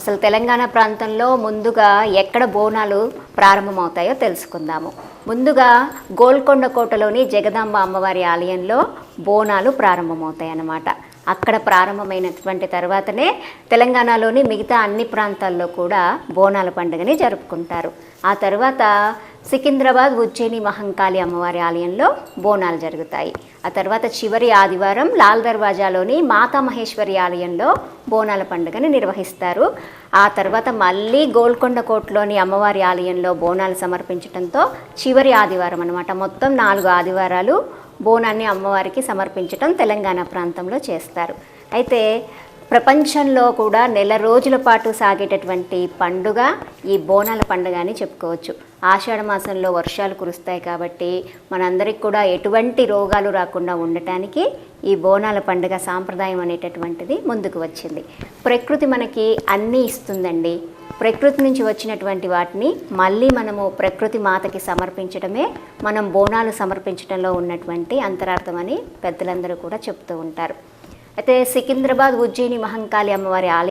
అసలు తెలంగాణ ప్రాంతంలో ముందుగా ఎక్కడ బోనాలు ప్రారంభమవుతాయో తెలుసుకుందాము. ముందుగా గోల్కొండ కోటలోని జగదాంబ అమ్మవారి ఆలయంలో బోనాలు ప్రారంభమవుతాయి అన్నమాట అక్కడ ప్రారంభమైనటువంటి తర్వాతనే తెలంగాణలోని మిగతా అన్ని ప్రాంతాల్లో కూడా బోనాల పండుగని జరుపుకుంటారు. ఆ తర్వాత సికింద్రాబాద్ ఉజ్జయిని మహంకాళి అమ్మవారి ఆలయంలో బోనాలు జరుగుతాయి. ఆ తర్వాత చివరి ఆదివారం లాల్ దర్వాజాలోని మాతా మహేశ్వరి ఆలయంలో బోనాల పండుగని నిర్వహిస్తారు. ఆ తర్వాత మళ్ళీ గోల్కొండ కోటలోని అమ్మవారి ఆలయంలో బోనాలు సమర్పించడంతో చివరి ఆదివారం అనమాట మొత్తం నాలుగు ఆదివారాలు బోనాన్ని అమ్మవారికి సమర్పించటం తెలంగాణ ప్రాంతంలో చేస్తారు. అయితే ప్రపంచంలో కూడా నెల రోజుల పాటు సాగేటటువంటి పండుగ ఈ బోనాల పండుగ అని చెప్పుకోవచ్చు. ఆషాఢ మాసంలో వర్షాలు కురుస్తాయి కాబట్టి మనందరికి కూడా ఎటువంటి రోగాలు రాకుండా ఉండటానికి ఈ బోనాల పండుగ సాంప్రదాయం అనేటటువంటిది ముందుకు వచ్చింది. ప్రకృతి మనకి అన్నీ ఇస్తుందండి. ప్రకృతి నుంచి వచ్చినటువంటి వాటిని మళ్ళీ మనము ప్రకృతి మాతకి సమర్పించడమే మనం బోనాలు సమర్పించడంలో ఉన్నటువంటి అంతరార్థం అని పెద్దలందరూ కూడా చెప్తూ ఉంటారు. అయితే సికింద్రాబాద్ ఉజ్జయిని మహంకాళి అమ్మవారి ఆలయం